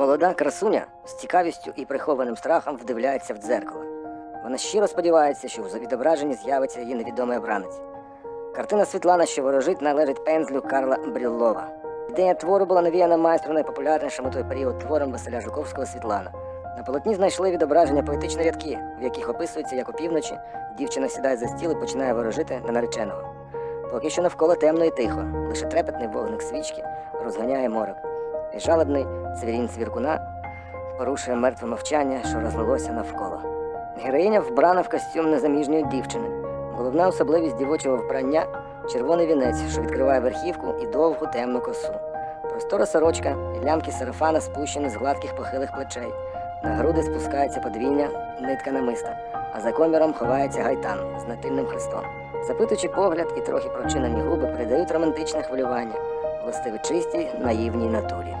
Молода красуня з цікавістю і прихованим страхом вдивляється в дзеркало. Вона щиро сподівається, що в відображенні з'явиться її невідомий обранець. Картина Світлана, що ворожить, належить пензлю Карла Бріллова. Ідея твору була навіяна майстру найпопулярнішим у той період твором Василя Жуковського Світлана. На полотні знайшли відображення поетичні рядки, в яких описується, як опівночі дівчина сідає за стіл і починає ворожити на нареченого. Поки що навколо темно і тихо, лише трепетний вогник свічки розганяє морок. І жалобний цвірінь цвіркуна порушує мертве мовчання, що розлилося навколо. Героїня вбрана в костюм незаміжньої дівчини. Головна особливість дівочого вбрання червоний вінець, що відкриває верхівку і довгу темну косу. Простора сорочка і лямки сарафана спущені з гладких похилих плечей. На груди спускається подвійня нитка намиста, а за коміром ховається гайтан з натильним хрестом. Запитуючи погляд і трохи прочинені губи придають романтичне хвилювання, властиве чистій наївній натурі.